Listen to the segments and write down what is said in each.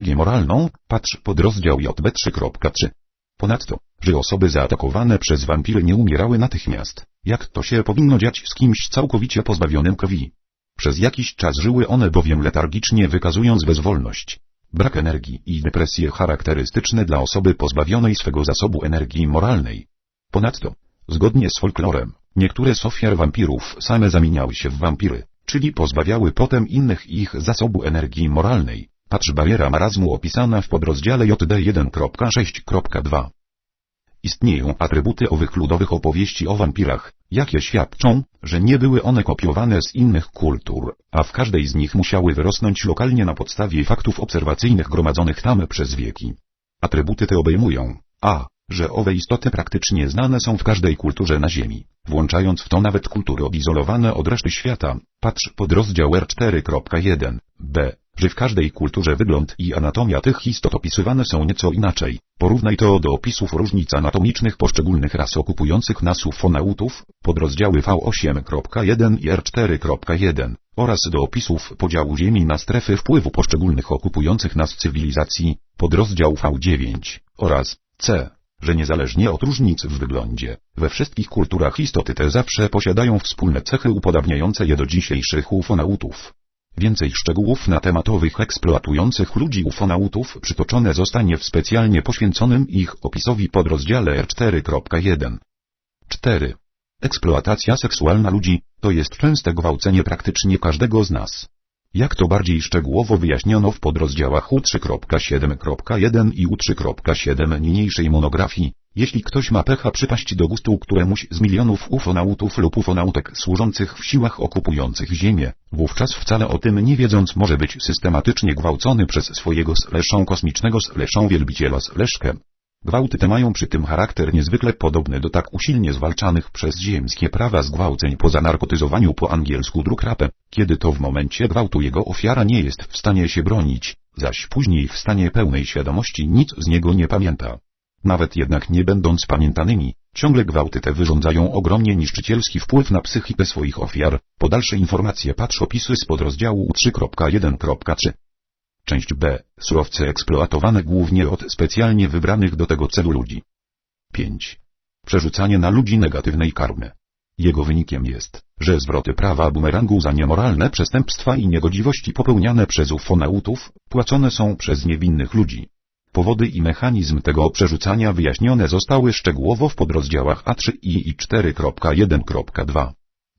moralną, patrz podrozdział JB3.3. Ponadto, że osoby zaatakowane przez wampiry nie umierały natychmiast, jak to się powinno dziać z kimś całkowicie pozbawionym krwi. Przez jakiś czas żyły one bowiem letargicznie wykazując bezwolność, brak energii i depresje charakterystyczne dla osoby pozbawionej swego zasobu energii moralnej. Ponadto, zgodnie z folklorem, niektóre z ofiar wampirów same zamieniały się w wampiry, czyli pozbawiały potem innych ich zasobu energii moralnej. Patrz bariera marazmu opisana w podrozdziale JD 1.6.2. Istnieją atrybuty owych ludowych opowieści o wampirach, jakie świadczą, że nie były one kopiowane z innych kultur, a w każdej z nich musiały wyrosnąć lokalnie na podstawie faktów obserwacyjnych gromadzonych tam przez wieki. Atrybuty te obejmują a. że owe istoty praktycznie znane są w każdej kulturze na Ziemi, włączając w to nawet kultury odizolowane od reszty świata, patrz pod rozdział R4.1, b że w każdej kulturze wygląd i anatomia tych istot opisywane są nieco inaczej. Porównaj to do opisów różnic anatomicznych poszczególnych ras okupujących nas ufonautów, podrozdziały V8.1 i R4.1, oraz do opisów podziału Ziemi na strefy wpływu poszczególnych okupujących nas cywilizacji, podrozdział V9, oraz C że niezależnie od różnic w wyglądzie, we wszystkich kulturach istoty te zawsze posiadają wspólne cechy upodabniające je do dzisiejszych ufonautów. Więcej szczegółów na temat owych eksploatujących ludzi ufonautów przytoczone zostanie w specjalnie poświęconym ich opisowi podrozdziale R4.1. 4. Eksploatacja seksualna ludzi, to jest częste gwałcenie praktycznie każdego z nas. Jak to bardziej szczegółowo wyjaśniono w podrozdziałach U3.7.1 i U3.7 niniejszej monografii, jeśli ktoś ma pecha przypaść do gustu któremuś z milionów ufonautów lub ufonautek służących w siłach okupujących Ziemię, wówczas wcale o tym nie wiedząc może być systematycznie gwałcony przez swojego sleszą kosmicznego sleszą wielbiciela sleszkę. Gwałty te mają przy tym charakter niezwykle podobny do tak usilnie zwalczanych przez ziemskie prawa zgwałceń po zanarkotyzowaniu po angielsku drukrapę, kiedy to w momencie gwałtu jego ofiara nie jest w stanie się bronić, zaś później w stanie pełnej świadomości nic z niego nie pamięta. Nawet jednak nie będąc pamiętanymi, ciągle gwałty te wyrządzają ogromnie niszczycielski wpływ na psychikę swoich ofiar. Po dalsze informacje patrz opisy z podrozdziału 3.1.3. Część B. Surowce eksploatowane głównie od specjalnie wybranych do tego celu ludzi. 5. Przerzucanie na ludzi negatywnej karmy. Jego wynikiem jest, że zwroty prawa bumerangu za niemoralne przestępstwa i niegodziwości popełniane przez ufonautów, płacone są przez niewinnych ludzi. Powody i mechanizm tego przerzucania wyjaśnione zostały szczegółowo w podrozdziałach A3 i 4.1.2.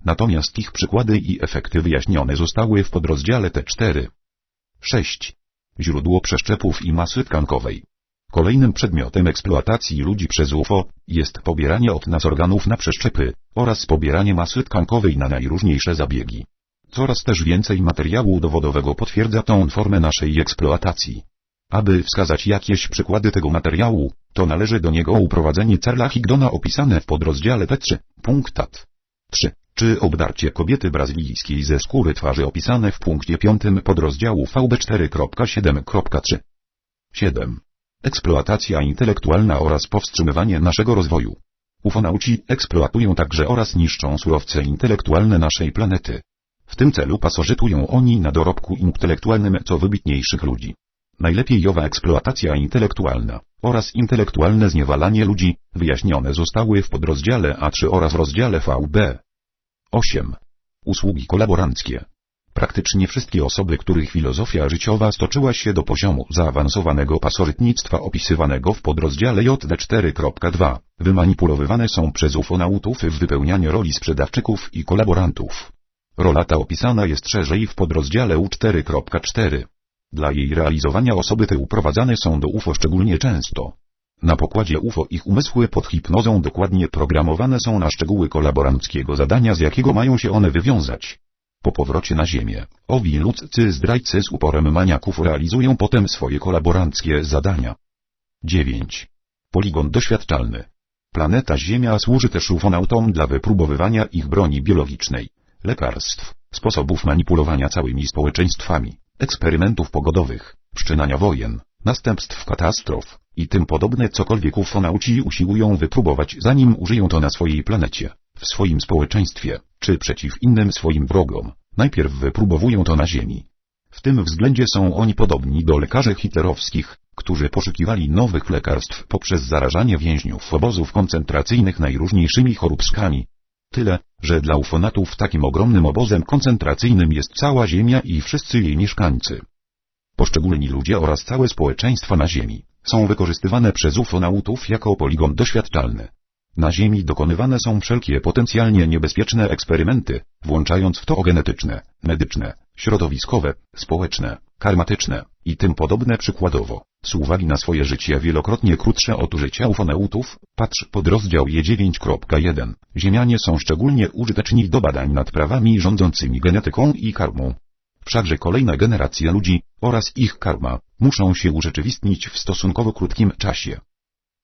Natomiast ich przykłady i efekty wyjaśnione zostały w podrozdziale T4. 6. Źródło przeszczepów i masy tkankowej. Kolejnym przedmiotem eksploatacji ludzi przez UFO jest pobieranie od nas organów na przeszczepy oraz pobieranie masy tkankowej na najróżniejsze zabiegi. Coraz też więcej materiału dowodowego potwierdza tą formę naszej eksploatacji. Aby wskazać jakieś przykłady tego materiału, to należy do niego uprowadzenie Carla Higdona opisane w podrozdziale T3, punktat 3, czy obdarcie kobiety brazylijskiej ze skóry twarzy opisane w punkcie 5 podrozdziału VB4.7.3. 7. Eksploatacja intelektualna oraz powstrzymywanie naszego rozwoju. Ufonauci eksploatują także oraz niszczą surowce intelektualne naszej planety. W tym celu pasożytują oni na dorobku intelektualnym co wybitniejszych ludzi. Najlepiej owa eksploatacja intelektualna oraz intelektualne zniewalanie ludzi wyjaśnione zostały w podrozdziale A3 oraz rozdziale VB. 8. Usługi kolaboranckie. Praktycznie wszystkie osoby, których filozofia życiowa stoczyła się do poziomu zaawansowanego pasożytnictwa opisywanego w podrozdziale JD4.2, wymanipulowywane są przez ufonautów w wypełnianie roli sprzedawczyków i kolaborantów. Rola ta opisana jest szerzej w podrozdziale U4.4. Dla jej realizowania osoby te uprowadzane są do UFO szczególnie często. Na pokładzie UFO ich umysły pod hipnozą dokładnie programowane są na szczegóły kolaboranckiego zadania z jakiego mają się one wywiązać. Po powrocie na Ziemię, owi ludzcy zdrajcy z uporem maniaków realizują potem swoje kolaboranckie zadania. 9. Poligon doświadczalny. Planeta Ziemia służy też ufonautom dla wypróbowywania ich broni biologicznej, lekarstw, sposobów manipulowania całymi społeczeństwami, eksperymentów pogodowych, wszczynania wojen, następstw katastrof i tym podobne cokolwiek ufonauci usiłują wypróbować zanim użyją to na swojej planecie, w swoim społeczeństwie, czy przeciw innym swoim wrogom. Najpierw wypróbowują to na Ziemi. W tym względzie są oni podobni do lekarzy hitlerowskich, którzy poszukiwali nowych lekarstw poprzez zarażanie więźniów obozów koncentracyjnych najróżniejszymi choróbskami. Tyle, że dla ufonatów takim ogromnym obozem koncentracyjnym jest cała Ziemia i wszyscy jej mieszkańcy. Poszczególni ludzie oraz całe społeczeństwa na Ziemi są wykorzystywane przez ufonautów jako poligon doświadczalny. Na Ziemi dokonywane są wszelkie potencjalnie niebezpieczne eksperymenty, włączając w to genetyczne, medyczne, środowiskowe, społeczne, karmatyczne i tym podobne przykładowo. Z uwagi na swoje życie wielokrotnie krótsze od życia ufonautów, patrz pod rozdział E9.1. Ziemianie są szczególnie użyteczni do badań nad prawami rządzącymi genetyką i karmą. Wszakże kolejna generacja ludzi oraz ich karma muszą się urzeczywistnić w stosunkowo krótkim czasie.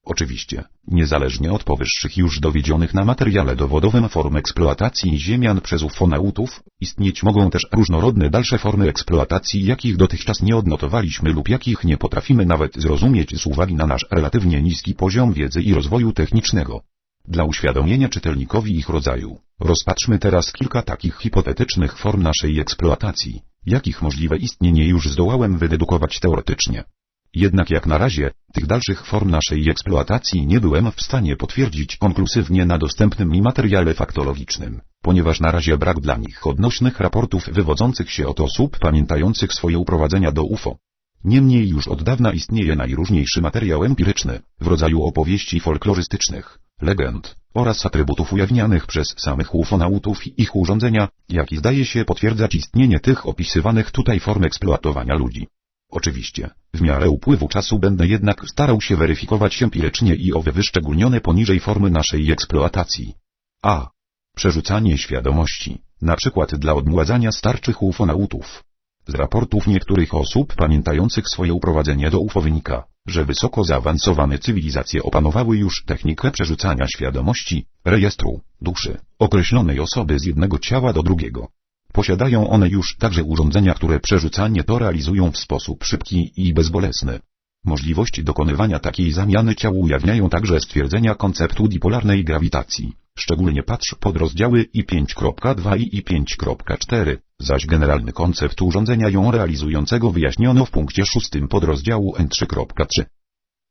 Oczywiście, niezależnie od powyższych już dowiedzionych na materiale dowodowym form eksploatacji ziemian przez ufonautów, istnieć mogą też różnorodne dalsze formy eksploatacji jakich dotychczas nie odnotowaliśmy lub jakich nie potrafimy nawet zrozumieć z uwagi na nasz relatywnie niski poziom wiedzy i rozwoju technicznego. Dla uświadomienia czytelnikowi ich rodzaju, rozpatrzmy teraz kilka takich hipotetycznych form naszej eksploatacji, jakich możliwe istnienie już zdołałem wydedukować teoretycznie. Jednak jak na razie, tych dalszych form naszej eksploatacji nie byłem w stanie potwierdzić konkluzywnie na dostępnym mi materiale faktologicznym, ponieważ na razie brak dla nich odnośnych raportów wywodzących się od osób pamiętających swoje uprowadzenia do UFO. Niemniej już od dawna istnieje najróżniejszy materiał empiryczny, w rodzaju opowieści folklorystycznych, legend oraz atrybutów ujawnianych przez samych ufonautów i ich urządzenia, jaki zdaje się potwierdzać istnienie tych opisywanych tutaj form eksploatowania ludzi. Oczywiście, w miarę upływu czasu będę jednak starał się weryfikować empirycznie i owe wyszczególnione poniżej formy naszej eksploatacji. A. Przerzucanie świadomości, na przykład dla odmładzania starczych ufonautów. Z raportów niektórych osób pamiętających swoje uprowadzenie do UFO wynika, że wysoko zaawansowane cywilizacje opanowały już technikę przerzucania świadomości, rejestru, duszy, określonej osoby z jednego ciała do drugiego. Posiadają one już także urządzenia, które przerzucanie to realizują w sposób szybki i bezbolesny. Możliwość dokonywania takiej zamiany ciał ujawniają także stwierdzenia konceptu dipolarnej grawitacji. Szczególnie patrz pod rozdziały I5.2 i I5.4, zaś generalny koncept urządzenia ją realizującego wyjaśniono w punkcie szóstym podrozdziału N3.3.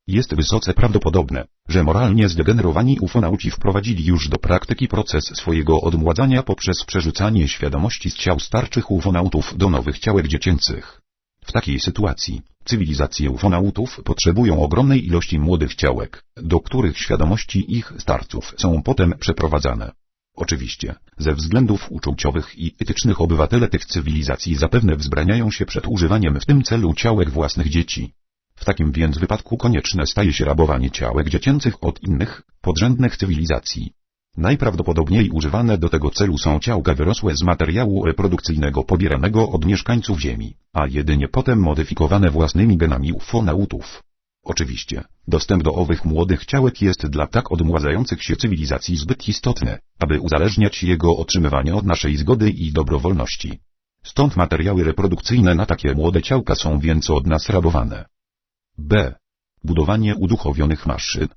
Jest wysoce prawdopodobne, że moralnie zdegenerowani ufonauci wprowadzili już do praktyki proces swojego odmładzania poprzez przerzucanie świadomości z ciał starczych ufonautów do nowych ciałek dziecięcych. W takiej sytuacji, cywilizacje ufonautów potrzebują ogromnej ilości młodych ciałek, do których świadomości ich starców są potem przeprowadzane. Oczywiście, ze względów uczuciowych i etycznych obywatele tych cywilizacji zapewne wzbraniają się przed używaniem w tym celu ciałek własnych dzieci. Takim więc wypadku konieczne staje się rabowanie ciałek dziecięcych od innych, podrzędnych cywilizacji. Najprawdopodobniej używane do tego celu są ciałka wyrosłe z materiału reprodukcyjnego pobieranego od mieszkańców Ziemi, a jedynie potem modyfikowane własnymi genami ufonautów. Oczywiście, dostęp do owych młodych ciałek jest dla tak odmładzających się cywilizacji zbyt istotny, aby uzależniać jego otrzymywanie od naszej zgody i dobrowolności. Stąd materiały reprodukcyjne na takie młode ciałka są więc od nas rabowane. B. Budowanie uduchowionych maszyn.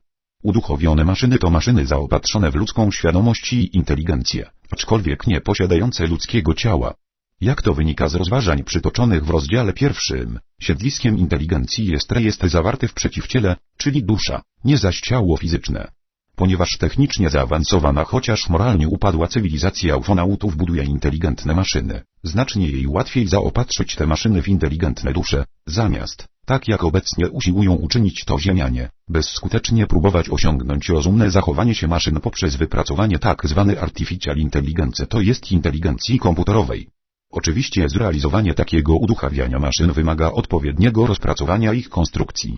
Uduchowione maszyny to maszyny zaopatrzone w ludzką świadomość i inteligencję, aczkolwiek nie posiadające ludzkiego ciała. Jak to wynika z rozważań przytoczonych w rozdziale pierwszym, siedliskiem inteligencji jest rejestr zawarty w przeciwciele, czyli dusza, nie zaś ciało fizyczne. Ponieważ technicznie zaawansowana chociaż moralnie upadła cywilizacja ufonautów buduje inteligentne maszyny, znacznie jej łatwiej zaopatrzyć te maszyny w inteligentne dusze, zamiast, tak jak obecnie usiłują uczynić to ziemianie, bezskutecznie próbować osiągnąć rozumne zachowanie się maszyn poprzez wypracowanie tak zwanej artificial intelligence to jest inteligencji komputerowej. Oczywiście zrealizowanie takiego uduchawiania maszyn wymaga odpowiedniego rozpracowania ich konstrukcji.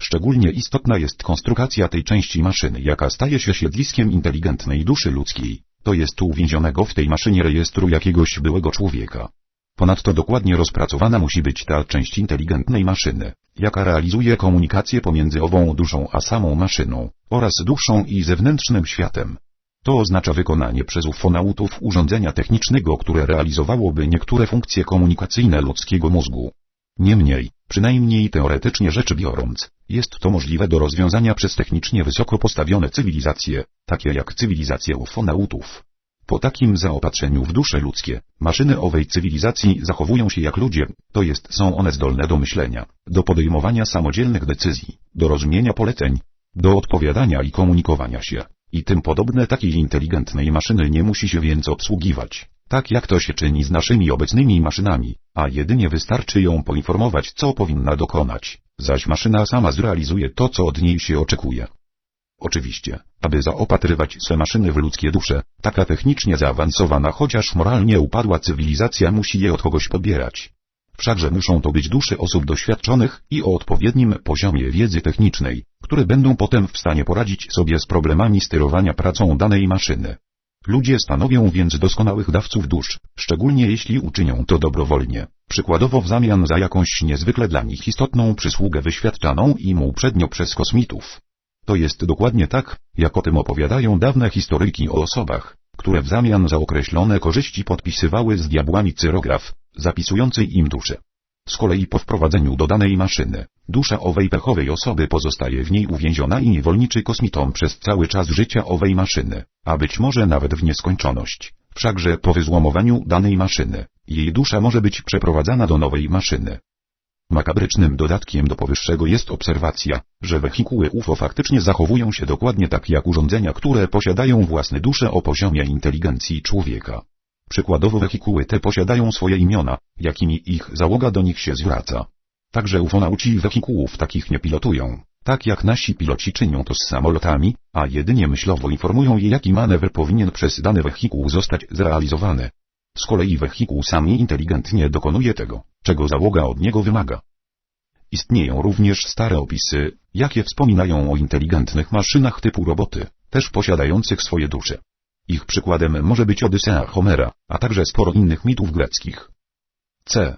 Szczególnie istotna jest konstrukcja tej części maszyny, jaka staje się siedliskiem inteligentnej duszy ludzkiej, to jest uwięzionego w tej maszynie rejestru jakiegoś byłego człowieka. Ponadto dokładnie rozpracowana musi być ta część inteligentnej maszyny, jaka realizuje komunikację pomiędzy ową duszą a samą maszyną, oraz duszą i zewnętrznym światem. To oznacza wykonanie przez ufonautów urządzenia technicznego, które realizowałoby niektóre funkcje komunikacyjne ludzkiego mózgu. Niemniej, przynajmniej teoretycznie rzecz biorąc, jest to możliwe do rozwiązania przez technicznie wysoko postawione cywilizacje, takie jak cywilizacje ufonautów. Po takim zaopatrzeniu w dusze ludzkie, maszyny owej cywilizacji zachowują się jak ludzie, to jest są one zdolne do myślenia, do podejmowania samodzielnych decyzji, do rozumienia poleceń, do odpowiadania i komunikowania się. I tym podobne takiej inteligentnej maszyny nie musi się więc obsługiwać, tak jak to się czyni z naszymi obecnymi maszynami, a jedynie wystarczy ją poinformować co powinna dokonać, zaś maszyna sama zrealizuje to co od niej się oczekuje. Oczywiście, aby zaopatrywać swe maszyny w ludzkie dusze, taka technicznie zaawansowana chociaż moralnie upadła cywilizacja musi je od kogoś pobierać. Wszakże muszą to być dusze osób doświadczonych i o odpowiednim poziomie wiedzy technicznej, które będą potem w stanie poradzić sobie z problemami sterowania pracą danej maszyny. Ludzie stanowią więc doskonałych dawców dusz, szczególnie jeśli uczynią to dobrowolnie, przykładowo w zamian za jakąś niezwykle dla nich istotną przysługę wyświadczaną im uprzednio przez kosmitów. To jest dokładnie tak, jak o tym opowiadają dawne historyjki o osobach, które w zamian za określone korzyści podpisywały z diabłami cyrograf, zapisujący im duszę. Z kolei po wprowadzeniu do danej maszyny, dusza owej pechowej osoby pozostaje w niej uwięziona i niewolniczy kosmitom przez cały czas życia owej maszyny, a być może nawet w nieskończoność. Wszakże po wyzłomowaniu danej maszyny, jej dusza może być przeprowadzana do nowej maszyny, Makabrycznym dodatkiem do powyższego jest obserwacja, że wehikuły UFO faktycznie zachowują się dokładnie tak jak urządzenia, które posiadają własne dusze o poziomie inteligencji człowieka. Przykładowo wehikuły te posiadają swoje imiona, jakimi ich załoga do nich się zwraca. Także ufonauci wehikułów takich nie pilotują, tak jak nasi piloci czynią to z samolotami, a jedynie myślowo informują je jaki manewr powinien przez dany wehikuł zostać zrealizowany. Z kolei wehikuł sami inteligentnie dokonuje tego, czego załoga od niego wymaga. Istnieją również stare opisy, jakie wspominają o inteligentnych maszynach typu roboty, też posiadających swoje dusze. Ich przykładem może być Odysea Homera, a także sporo innych mitów greckich. C.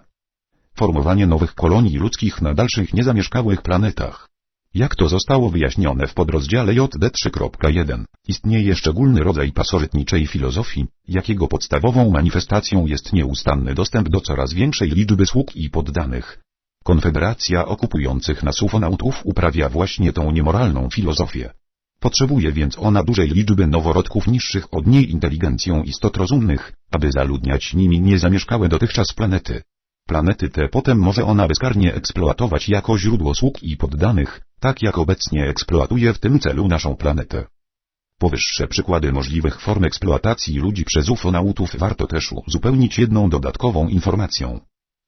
Formowanie nowych kolonii ludzkich na dalszych niezamieszkałych planetach. Jak to zostało wyjaśnione w podrozdziale JD 3.1, istnieje szczególny rodzaj pasożytniczej filozofii, jakiego podstawową manifestacją jest nieustanny dostęp do coraz większej liczby sług i poddanych. Konfederacja okupujących nas ufonautów uprawia właśnie tą niemoralną filozofię. Potrzebuje więc ona dużej liczby noworodków niższych od niej inteligencją istot rozumnych, aby zaludniać nimi niezamieszkałe dotychczas planety. Planety te potem może ona bezkarnie eksploatować jako źródło sług i poddanych, tak jak obecnie eksploatuje w tym celu naszą planetę. Powyższe przykłady możliwych form eksploatacji ludzi przez ufonautów warto też uzupełnić jedną dodatkową informacją.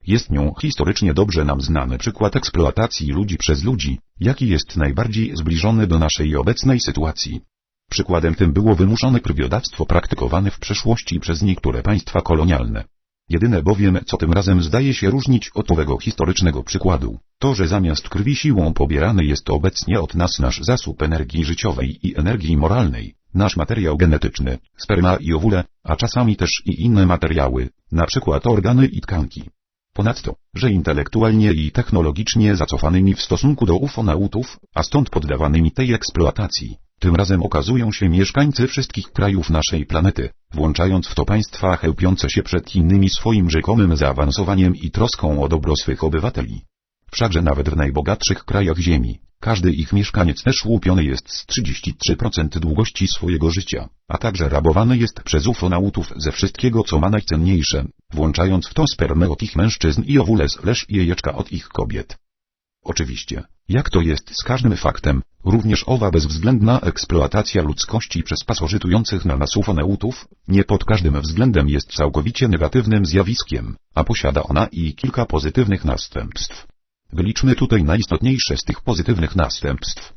Jest nią historycznie dobrze nam znany przykład eksploatacji ludzi przez ludzi, jaki jest najbardziej zbliżony do naszej obecnej sytuacji. Przykładem tym było wymuszone krwiodawstwo praktykowane w przeszłości przez niektóre państwa kolonialne. Jedyne bowiem, co tym razem zdaje się różnić od owego historycznego przykładu, to że zamiast krwi siłą pobierany jest obecnie od nas nasz zasób energii życiowej i energii moralnej, nasz materiał genetyczny, sperma i owule, a czasami też i inne materiały, na przykład organy i tkanki. Ponadto, że intelektualnie i technologicznie zacofanymi w stosunku do ufonautów, a stąd poddawanymi tej eksploatacji, tym razem okazują się mieszkańcy wszystkich krajów naszej planety, włączając w to państwa chełpiące się przed innymi swoim rzekomym zaawansowaniem i troską o dobro swych obywateli. Wszakże nawet w najbogatszych krajach Ziemi, każdy ich mieszkaniec też łupiony jest z 33% długości swojego życia, a także rabowany jest przez ufonautów ze wszystkiego co ma najcenniejsze, włączając w to spermę od ich mężczyzn i owule slash jajeczka od ich kobiet. Oczywiście, jak to jest z każdym faktem, również owa bezwzględna eksploatacja ludzkości przez pasożytujących na nas ufoneutów, nie pod każdym względem jest całkowicie negatywnym zjawiskiem, a posiada ona i kilka pozytywnych następstw. Wyliczmy tutaj najistotniejsze z tych pozytywnych następstw.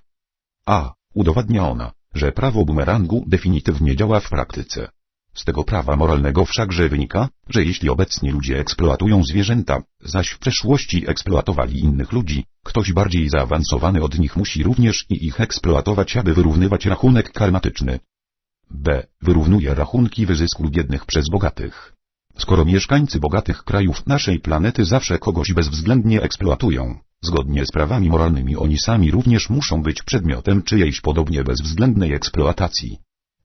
A. Udowadnia ona, że prawo bumerangu definitywnie działa w praktyce. Z tego prawa moralnego wszakże wynika, że jeśli obecnie ludzie eksploatują zwierzęta, zaś w przeszłości eksploatowali innych ludzi, ktoś bardziej zaawansowany od nich musi również i ich eksploatować, aby wyrównywać rachunek karmatyczny. B. Wyrównuje rachunki wyzysku biednych przez bogatych. Skoro mieszkańcy bogatych krajów naszej planety zawsze kogoś bezwzględnie eksploatują, zgodnie z prawami moralnymi oni sami również muszą być przedmiotem czyjejś podobnie bezwzględnej eksploatacji.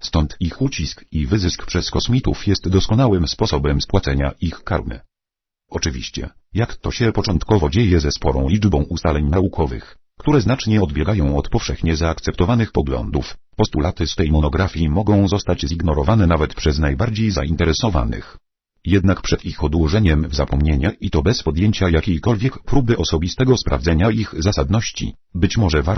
Stąd ich ucisk i wyzysk przez kosmitów jest doskonałym sposobem spłacenia ich karmy. Oczywiście, jak to się początkowo dzieje ze sporą liczbą ustaleń naukowych, które znacznie odbiegają od powszechnie zaakceptowanych poglądów, Postulaty z tej monografii mogą zostać zignorowane nawet przez najbardziej zainteresowanych. Jednak przed ich odłożeniem w zapomnienie i to bez podjęcia jakiejkolwiek próby osobistego sprawdzenia ich zasadności, być może warto